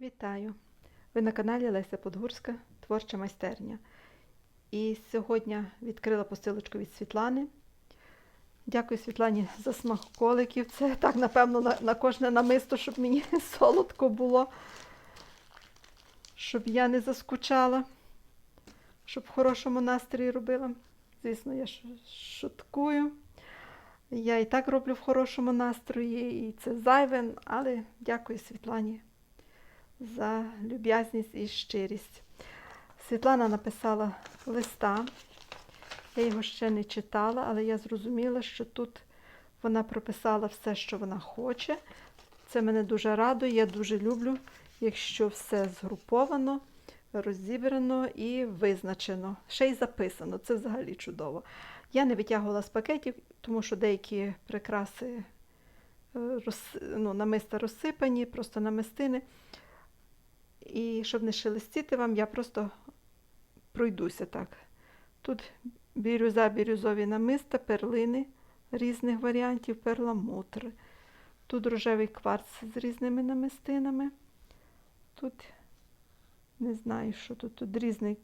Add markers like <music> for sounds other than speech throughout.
Вітаю! Ви на каналі Леся Подгурська Творча майстерня. І сьогодні відкрила посилочку від Світлани. Дякую Світлані за смаколиків. Це так, напевно, на, на кожне намисто, щоб мені <laughs> солодко було, щоб я не заскучала, щоб в хорошому настрої робила. Звісно, я шуткую. Я і так роблю в хорошому настрої, і це зайве, але дякую Світлані за люб'язність і щирість. Світлана написала листа. Я його ще не читала, але я зрозуміла, що тут вона прописала все, що вона хоче. Це мене дуже радує. Я дуже люблю, якщо все згруповано, розібрано і визначено. Ще й записано. Це взагалі чудово. Я не витягувала з пакетів, тому що деякі прикраси е, роз, ну, намиста розсипані, просто намистини. І щоб не шелестіти вам, я просто пройдуся так. Тут бірюза, бірюзові намиста, перлини різних варіантів, перламутр. Тут рожевий кварц з різними намистинами. Тут не знаю, що тут, тут різний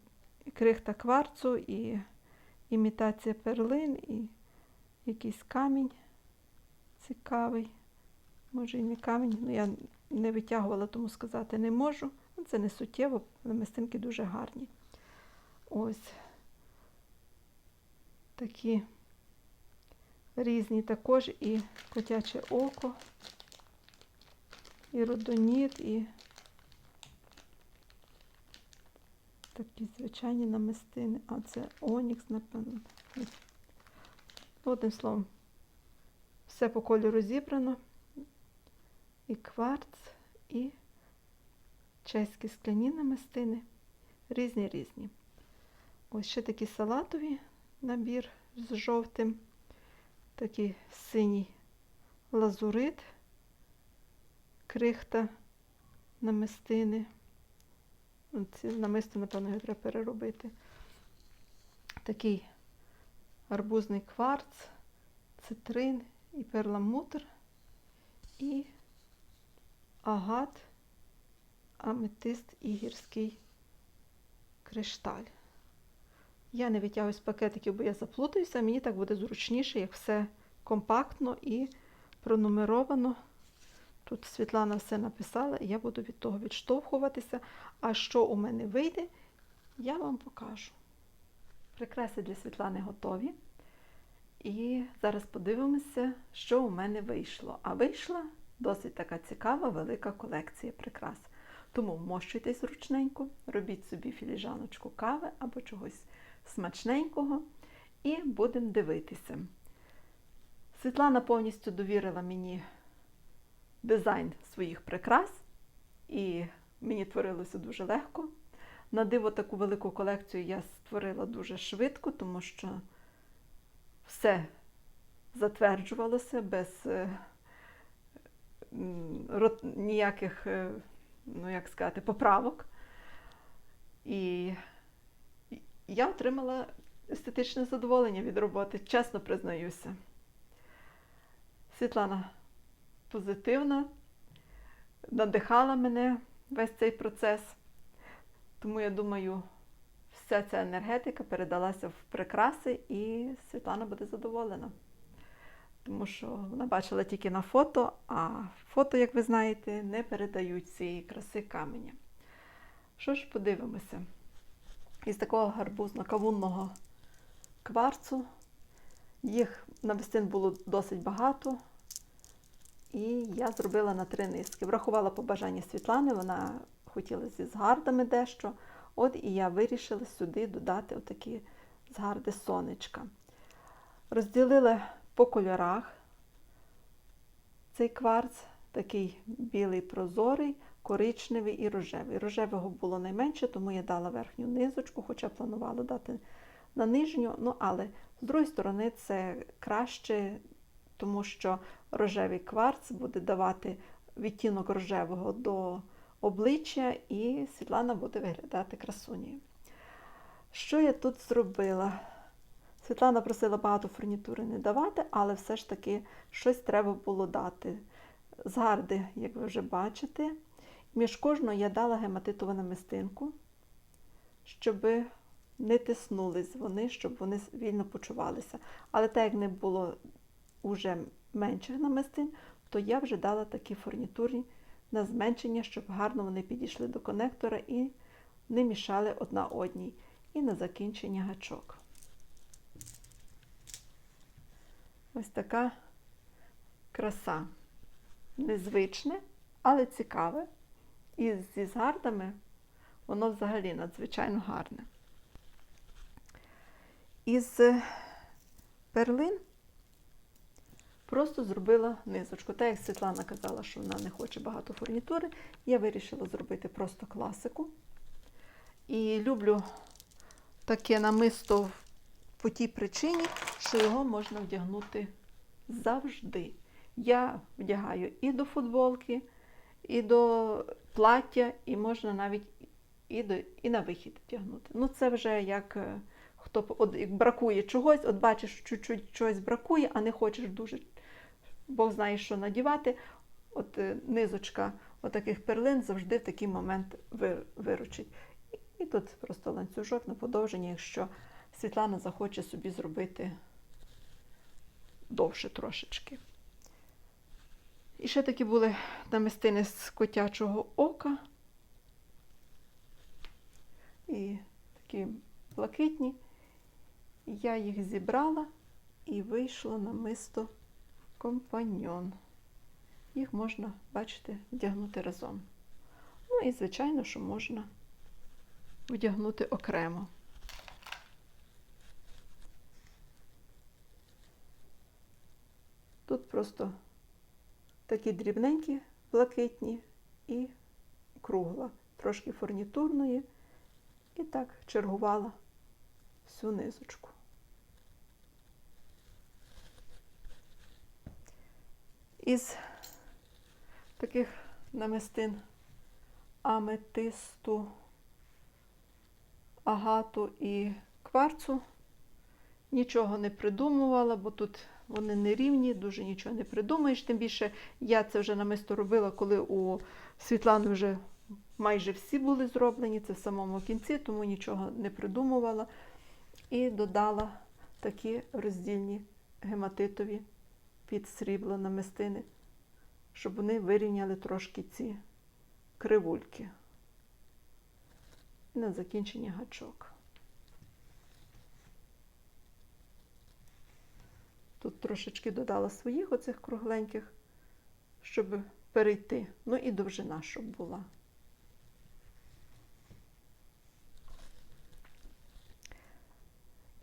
крихта кварцу і імітація перлин, і якийсь камінь цікавий. Може і не камінь, ну я не витягувала, тому сказати не можу. Ну, Це не суттєво, намистинки дуже гарні. Ось такі різні також і котяче око, і родоніт, і такі звичайні намистини. А це онікс, напевно. Одним словом, все по кольору зібрано. І кварц, і чеські скляні намистини. Різні різні. Ось ще такі салатові набір з жовтим, такий синій лазурит, крихта намистини. Ці намисто, напевно, його треба переробити. Такий арбузний кварц, цитрин і перламутр, і агат, аметист і гірський кришталь. Я не витягую з пакетиків, бо я заплутаюся, мені так буде зручніше, як все компактно і пронумеровано. Тут Світлана все написала, і я буду від того відштовхуватися. А що у мене вийде, я вам покажу. Прикраси для Світлани готові. І зараз подивимося, що у мене вийшло. А вийшла досить така цікава, велика колекція прикрас. Тому вмощуйтесь зручненько, робіть собі філіжаночку кави або чогось смачненького і будемо дивитися. Світлана повністю довірила мені дизайн своїх прикрас, і мені творилося дуже легко. На диво таку велику колекцію я створила дуже швидко, тому що все затверджувалося без е, ніяких, е, ну як сказати, поправок. І і я отримала естетичне задоволення від роботи, чесно признаюся. Світлана позитивна, надихала мене весь цей процес. Тому я думаю, вся ця енергетика передалася в прикраси, і Світлана буде задоволена. Тому що вона бачила тільки на фото, а фото, як ви знаєте, не передають цієї краси каменя. Що ж, подивимося. Із такого гарбузно-кавунного кварцу. Їх навестин було досить багато. І я зробила на три низки. Врахувала побажання Світлани, вона хотіла зі згардами дещо. От і я вирішила сюди додати отакі згарди сонечка. Розділила по кольорах цей кварц, такий білий прозорий, коричневий і рожевий. Рожевого було найменше, тому я дала верхню низочку, хоча планувала дати на нижню. Ну, але з другої сторони, це краще, тому що рожевий кварц буде давати відтінок рожевого до обличчя, і Світлана буде виглядати красунею. Що я тут зробила? Світлана просила багато фурнітури не давати, але все ж таки щось треба було дати. Згарди, як ви вже бачите, між кожною я дала гематитову намистинку, щоб не тиснулись вони, щоб вони вільно почувалися. Але так як не було уже менших намистин, то я вже дала такі фурнітурні на зменшення, щоб гарно вони підійшли до конектора і не мішали одна одній. І на закінчення гачок. Ось така краса. Незвичне, але цікаве. І зі згардами воно взагалі надзвичайно гарне. Із перлин просто зробила низочку. Так як Світлана казала, що вона не хоче багато фурнітури, я вирішила зробити просто класику. І люблю таке намисто по тій причині, що його можна вдягнути завжди. Я вдягаю і до футболки, і до плаття, і можна навіть і, до, і на вихід вдягнути. Ну, це вже як е, хто от, як бракує чогось, от бачиш, чуть-чуть чогось бракує, а не хочеш дуже, Бог знає, що надівати. От е, низочка отаких перлин завжди в такий момент виручить. І тут просто ланцюжок на подовження, якщо Світлана захоче собі зробити довше трошечки. І ще такі були намистини з котячого ока. І такі блакитні. Я їх зібрала і вийшло намисто компаньйон. Їх можна, бачите, вдягнути разом. Ну і, звичайно, що можна вдягнути окремо. Тут просто такі дрібненькі, блакитні і кругла, трошки фурнітурної. І так чергувала всю низочку. Із таких намистин аметисту, агату і кварцу нічого не придумувала, бо тут вони не рівні, дуже нічого не придумаєш. Тим більше я це вже намисто робила, коли у Світлани вже майже всі були зроблені, це в самому кінці, тому нічого не придумувала. І додала такі роздільні гематитові під срібло намистини, щоб вони вирівняли трошки ці кривульки. На закінчення гачок. Трошечки додала своїх оцих кругленьких, щоб перейти. Ну і довжина, щоб була.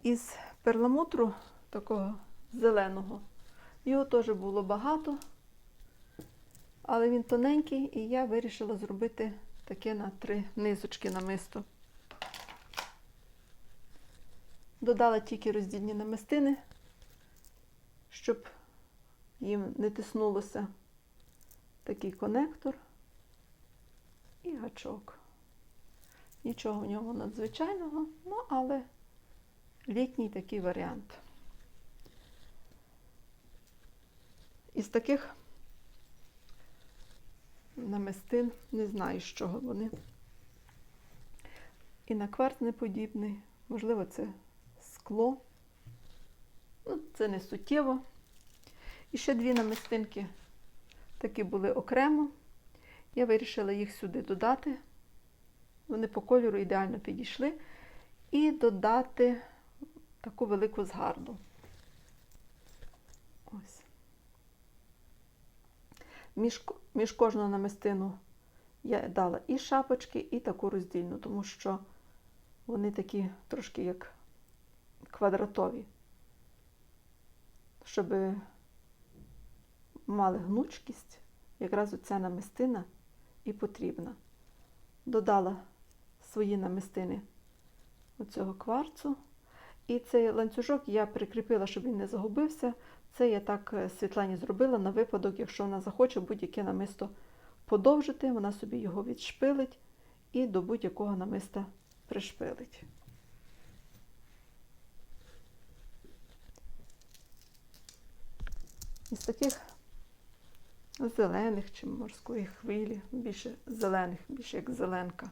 Із перламутру такого зеленого. Його теж було багато, але він тоненький, і я вирішила зробити таке на три низочки намисто. Додала тільки роздільні намистини, щоб їм не тиснулося такий конектор і гачок. Нічого в ньому надзвичайного, ну але літній такий варіант. Із таких намистин не знаю, з чого вони. І на кварц не подібний, можливо, це скло. Ну, це не суттєво. І ще дві намистинки такі були окремо. Я вирішила їх сюди додати. Вони по кольору ідеально підійшли. І додати таку велику згарду. Ось. Між, між кожну намистину я дала і шапочки, і таку роздільну, тому що вони такі трошки як квадратові, щоб мали гнучкість, якраз оця намистина і потрібна. Додала свої намистини оцього кварцу. І цей ланцюжок я прикріпила, щоб він не загубився. Це я так е, Світлані зробила на випадок, якщо вона захоче будь-яке намисто подовжити, вона собі його відшпилить і до будь-якого намиста пришпилить. Із таких зелених чи морської хвилі, більше зелених, більше як зеленка.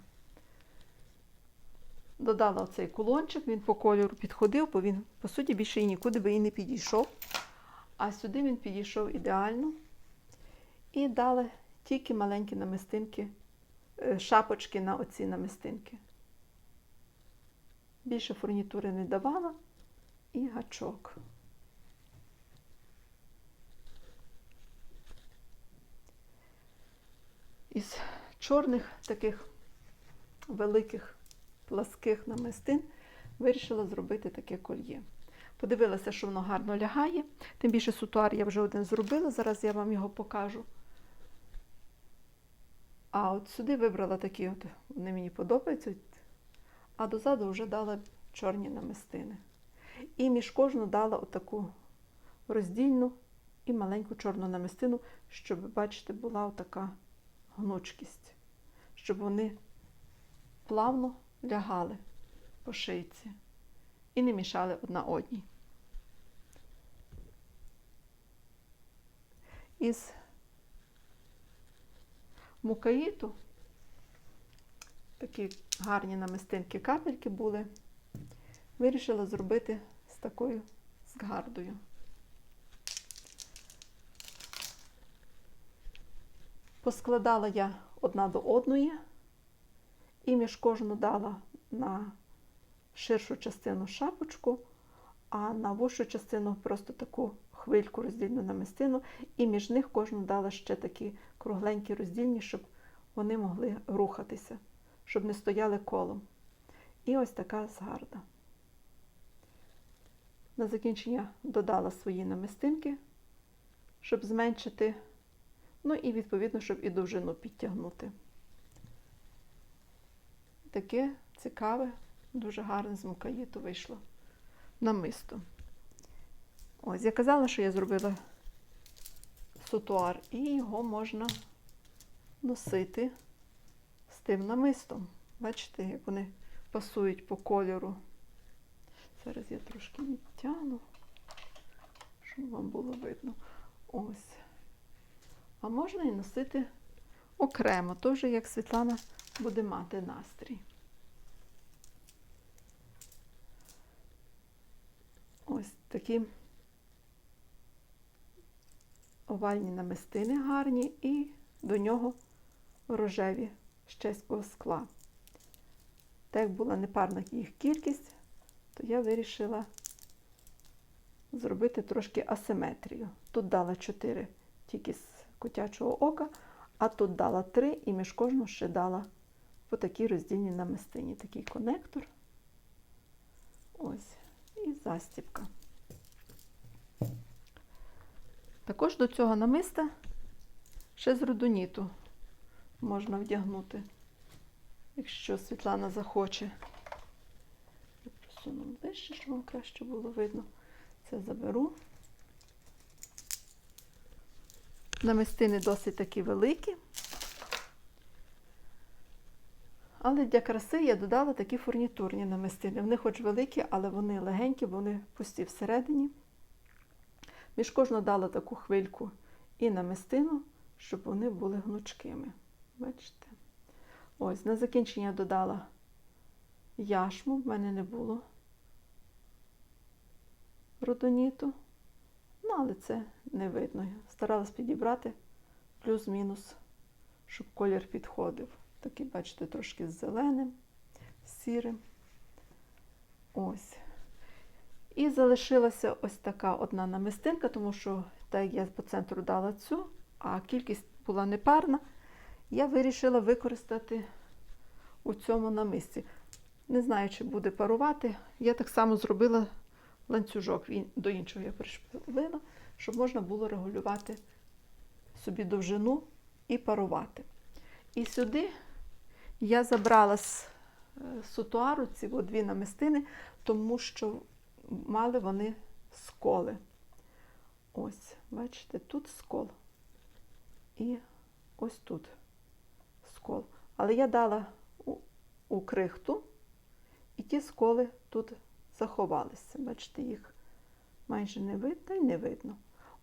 Додала цей кулончик, він по кольору підходив, бо він, по суті, більше і нікуди би і не підійшов. А сюди він підійшов ідеально. І дала тільки маленькі намистинки, е, шапочки на оці намистинки. Більше фурнітури не давала і гачок. Із чорних таких великих пласких намистин вирішила зробити таке кольє. Подивилася, що воно гарно лягає. Тим більше сутуар я вже один зробила, зараз я вам його покажу. А от сюди вибрала такі, от, вони мені подобаються, а дозаду вже дала чорні намистини. І між кожну дала отаку роздільну і маленьку чорну намистину, щоб, бачите, була отака гнучкість, щоб вони плавно лягали по шийці і не мішали одна одній. Із мукаїту такі гарні намистинки капельки були. Вирішила зробити з такою згардою. Поскладала я одна до одної і між кожну дала на ширшу частину шапочку, а на вущу частину просто таку хвильку роздільну намистину, і між них кожну дала ще такі кругленькі роздільні, щоб вони могли рухатися, щоб не стояли колом. І ось така згарда. На закінчення додала свої намистинки, щоб зменшити, ну і відповідно, щоб і довжину підтягнути. Таке цікаве, дуже гарне з мукаїту вийшло намисто. Ось, я казала, що я зробила сутуар, і його можна носити з тим намистом. Бачите, як вони пасують по кольору. Зараз я трошки відтягну, щоб вам було видно. Ось. А можна і носити окремо, теж як Світлана буде мати настрій. Ось такі овальні намистини гарні і до нього рожеві з чеського скла. Так як була непарна їх кількість, то я вирішила зробити трошки асиметрію. Тут дала 4 тільки з котячого ока, а тут дала 3 і між кожну ще дала по такій роздільній намистині. Такий конектор. Ось. І застібка. Також до цього намиста ще з рудоніту можна вдягнути, якщо Світлана захоче. Я просуну ближче, щоб вам краще було видно. Це заберу. Намистини досить такі великі. Але для краси я додала такі фурнітурні намистини. Вони хоч великі, але вони легенькі, вони пусті всередині. Між кожну дала таку хвильку і намистину, щоб вони були гнучкими. Бачите? Ось, на закінчення додала яшму, в мене не було родоніту. Але це не видно. Я старалась підібрати плюс-мінус, щоб колір підходив. Такий, бачите, трошки з зеленим, з сірим. Ось. І залишилася ось така одна намистинка, тому що як я по центру дала цю, а кількість була непарна, я вирішила використати у цьому намисті. Не знаю, чи буде парувати. Я так само зробила ланцюжок до іншого я пришпилила, щоб можна було регулювати собі довжину і парувати. І сюди я забрала з е, сутуару ці дві намистини, тому що мали вони сколи. Ось, бачите, тут скол. І ось тут скол. Але я дала у, у крихту, і ті сколи тут заховалися. Бачите, їх майже не видно і не видно.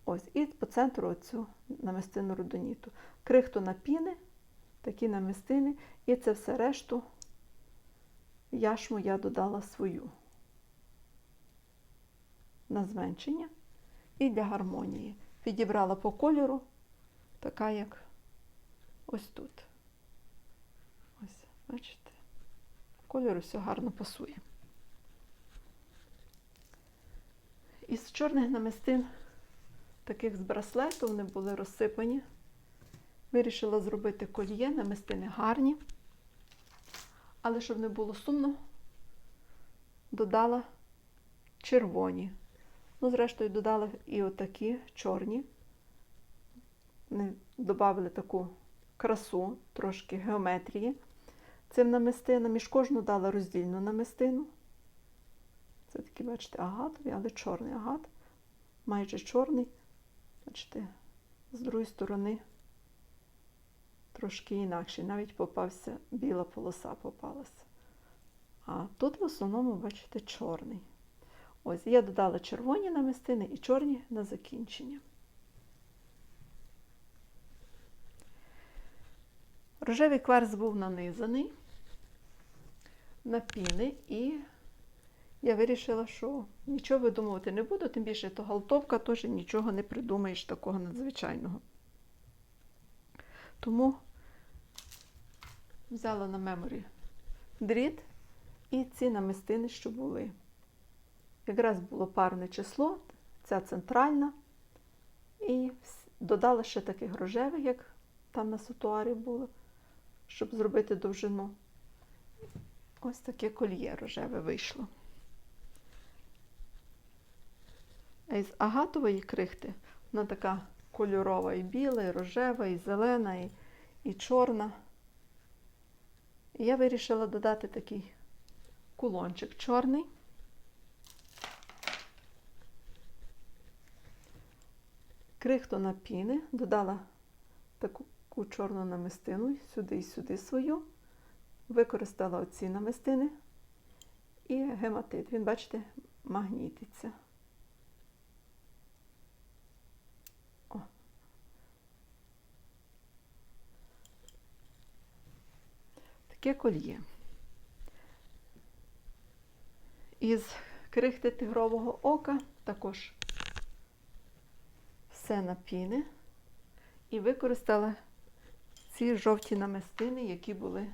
Ось, і по центру оцю намистину рудоніту. Крихту на піни, такі намистини, і це все решту яшму я додала свою на зменшення і для гармонії. Підібрала по кольору, така як ось тут. Ось, бачите, кольору все гарно пасує. Із чорних намистин, таких з браслету, вони були розсипані. Вирішила зробити кольє, намистини гарні. Але щоб не було сумно, додала червоні. Ну, зрештою, додала і отакі чорні. Вони додали таку красу, трошки геометрії цим намистинам. Між кожну дала роздільну намистину. Це такі, бачите, агатові, але чорний агат. Майже чорний. Бачите, з другої сторони трошки інакший. Навіть попався біла полоса попалася. А тут в основному, бачите, чорний. Ось, я додала червоні намистини і чорні на закінчення. Рожевий кварц був нанизаний на піни, і я вирішила, що нічого видумувати не буду, тим більше то галтовка, теж нічого не придумаєш такого надзвичайного. Тому взяла на меморі дріт і ці намистини, що були. Якраз було парне число, ця центральна, і додала ще таких рожевих, як там на сутуарі було, щоб зробити довжину. Ось таке кольє рожеве вийшло. А із агатової крихти вона така кольорова і біла, і рожева, і зелена, і, і чорна. І я вирішила додати такий кулончик чорний. Крихту на піни, додала таку чорну намистину сюди і сюди свою, використала оці намистини і гематит. Він, бачите, магнітиться. Таке кольє. Із крихти тигрового ока також все на піни і використала ці жовті намистини, які були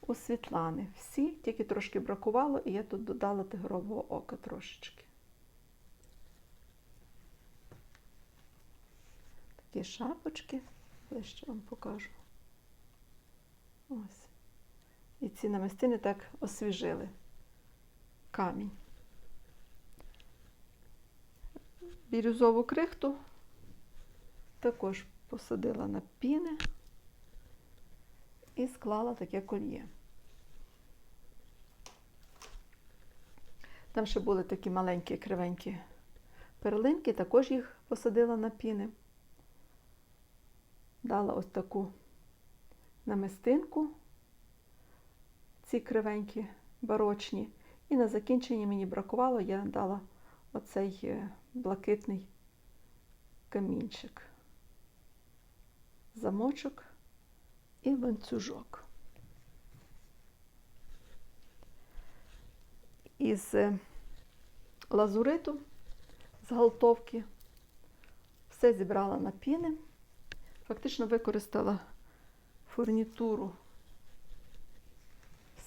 у Світлани. Всі, тільки трошки бракувало, і я тут додала тигрового ока трошечки. Такі шапочки, ближче вам покажу. Ось. І ці намистини так освіжили камінь. Бірюзову крихту також посадила на піни і склала таке кольє. Там ще були такі маленькі кривенькі перлинки, також їх посадила на піни. Дала ось таку намистинку, ці кривенькі барочні. І на закінченні мені бракувало, я дала оцей е, блакитний камінчик, замочок і ланцюжок. Із е, лазуриту, з галтовки, все зібрала на піни, фактично використала фурнітуру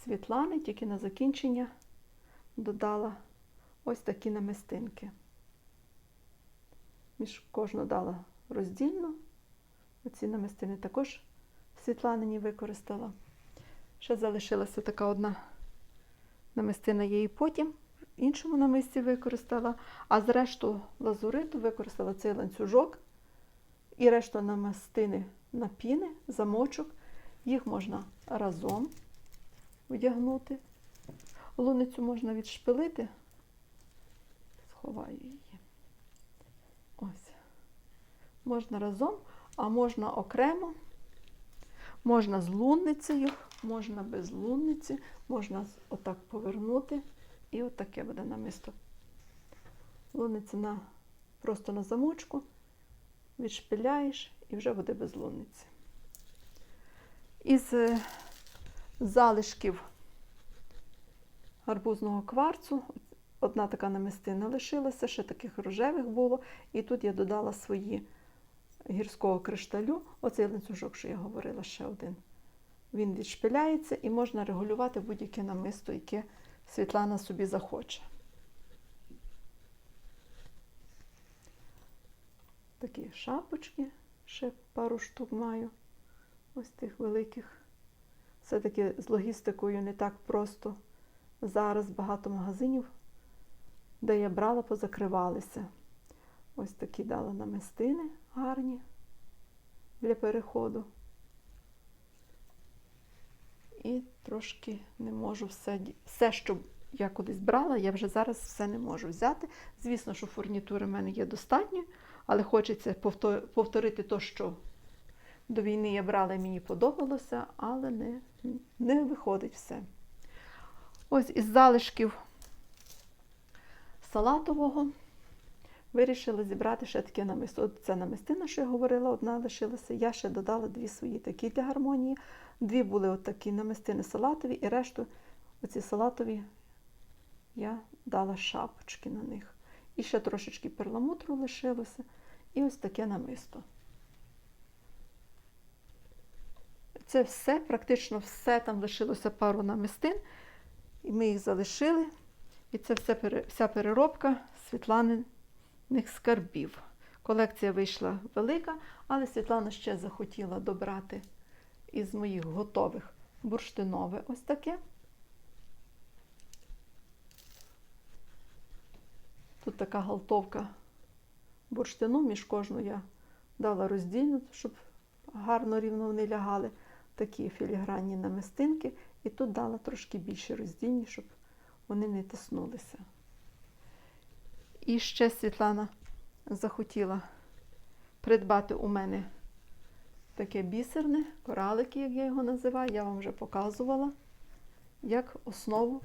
Світлани, тільки на закінчення додала ось такі намистинки. Між кожну дала роздільно. Оці намистини також Світланині використала. Ще залишилася така одна намистина, її потім в іншому намисті використала, а зрешту лазуриту використала цей ланцюжок і решту намистини на піни, замочок. Їх можна разом вдягнути. Луницю можна відшпилити, сховаю її. Ось. Можна разом, а можна окремо, можна з лунницею, можна без лунниці, можна отак повернути, і отаке буде намисто. Лунниця на, просто на замочку відшпиляєш і вже буде без лунниці. Із е, залишків гарбузного кварцу одна така намистина лишилася, ще таких рожевих було. І тут я додала свої гірського кришталю, оцей ланцюжок, що я говорила, ще один. Він відшпиляється і можна регулювати будь-яке намисто, яке Світлана собі захоче. Такі шапочки, ще пару штук маю, ось тих великих. Все-таки з логістикою не так просто. Зараз багато магазинів, де я брала, позакривалися. Ось такі дала намистини гарні для переходу. І трошки не можу все, все, що я колись брала, я вже зараз все не можу взяти. Звісно, що фурнітури в мене є достатньо, але хочеться повторити те, що до війни я брала і мені подобалося, але не, не виходить все. Ось із залишків салатового вирішила зібрати ще таке намисто. Це намистина, що я говорила, одна лишилася. Я ще додала дві свої такі для гармонії. Дві були такі намистини салатові, і решту оці салатові я дала шапочки на них. І ще трошечки перламутру лишилося. І ось таке намисто. Це все, практично все, там лишилося пару намистин, і ми їх залишили. І це все, вся переробка Світланиних скарбів. Колекція вийшла велика, але Світлана ще захотіла добрати із моїх готових бурштинове ось таке. Тут така галтовка бурштину, між кожну я дала роздільну, щоб гарно рівно вони лягали. Такі філігранні намистинки. І тут дала трошки більше роздільні, щоб вони не тиснулися. І ще Світлана захотіла придбати у мене таке бісерне, коралики, як я його називаю, я вам вже показувала, як основу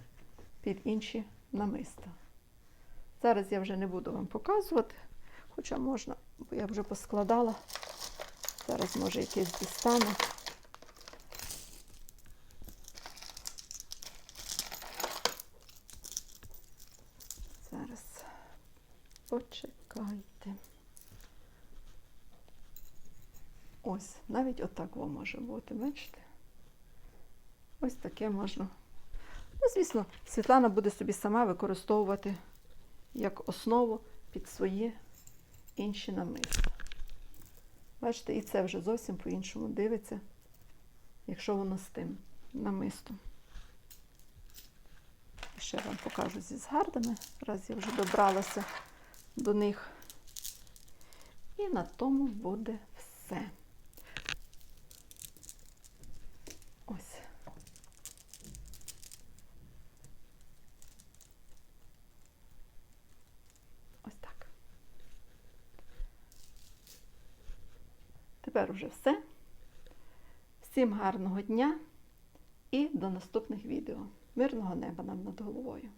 під інші намиста. Зараз я вже не буду вам показувати, хоча можна, бо я вже поскладала. Зараз, може, якесь дістану. Зараз почекайте. Ось, навіть отак воно може бути, бачите? Ось таке можна. Ну, звісно, Світлана буде собі сама використовувати як основу під свої інші намиста. Бачите, і це вже зовсім по-іншому дивиться, якщо воно з тим намистом. Ще вам покажу зі згардами, раз я вже добралася до них. І на тому буде все. Ось. Ось так. Тепер уже все. Всім гарного дня і до наступних відео. Мирного неба нам над головою.